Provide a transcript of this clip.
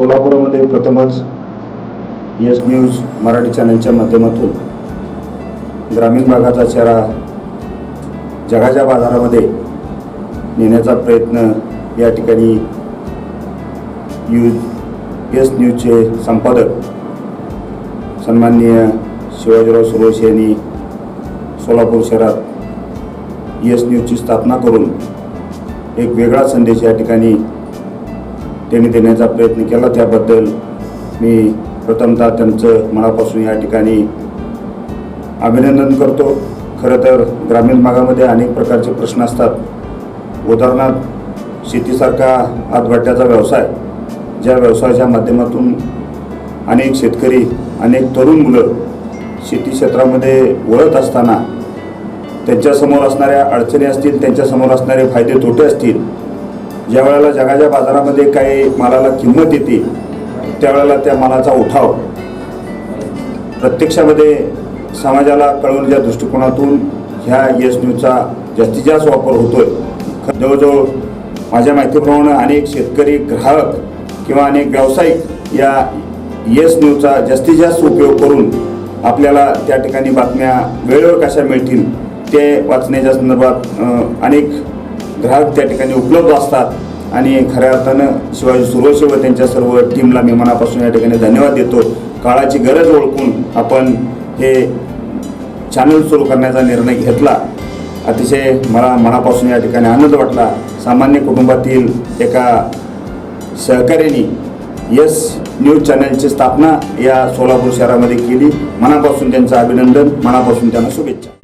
सोलापूरमध्ये प्रथमच yes news Marathi चॅनलच्या माध्यमातून ग्रामीण भागाचा चेहरा जगाच्या बाजारामध्ये नेण्याचा प्रयत्न या ठिकाणी यूज यस न्यूजचे संपादक सन्माननीय शिवाजीराव सुरोश यांनी सोलापूर शहरात यस न्यूजची स्थापना करून एक वेगळा संदेश या ठिकाणी त्यांनी देण्याचा प्रयत्न केला. त्याबद्दल मी प्रथमतः त्यांचं मनापासून या ठिकाणी अभिनंदन करतो. खरं तर ग्रामीण भागामध्ये अनेक प्रकारचे प्रश्न असतात. उदाहरणार्थ शेतीसारखा हातभट्ट्याचा व्यवसाय ज्या व्यवसायाच्या माध्यमातून अनेक शेतकरी अनेक तरुण मुलं शेती क्षेत्रामध्ये वळत असताना त्यांच्यासमोर असणाऱ्या अडचणी असतील त्यांच्यासमोर असणारे फायदे तोटे असतील ज्या वेळेला जगाच्या बाजारामध्ये काही मालाला किंमत येते त्यावेळेला त्या मालाचा उठाव. प्रत्यक्षामध्ये समाजाला कळवण्याच्या दृष्टिकोनातून ह्या येस न्यूजचा जास्तीत जास्त वापर होतोय. जवळजवळ माझ्या माहितीप्रमाणे अनेक शेतकरी ग्राहक किंवा अनेक व्यावसायिक या येस न्यूजचा जास्तीत जास्त उपयोग करून आपल्याला त्या ठिकाणी बातम्या वेळेवर कशा मिळतील ते वाचण्याच्या संदर्भात अनेक ग्राहक त्या ठिकाणी उपलब्ध असतात. आणि खऱ्या अर्थानं शिवाजी सुरोशे व त्यांच्या सर्व टीमला मी मनापासून या ठिकाणी धन्यवाद देतो. काळाची गरज ओळखून आपण हे चॅनल सुरू करण्याचा निर्णय घेतला. अतिशय मला मनापासून या ठिकाणी आनंद वाटला. सामान्य कुटुंबातील एका सहकार्याने यस न्यूज चॅनलची स्थापना या सोलापूर शहरामध्ये केली. मनापासून त्यांचं अभिनंदन मनापासून त्यांना शुभेच्छा.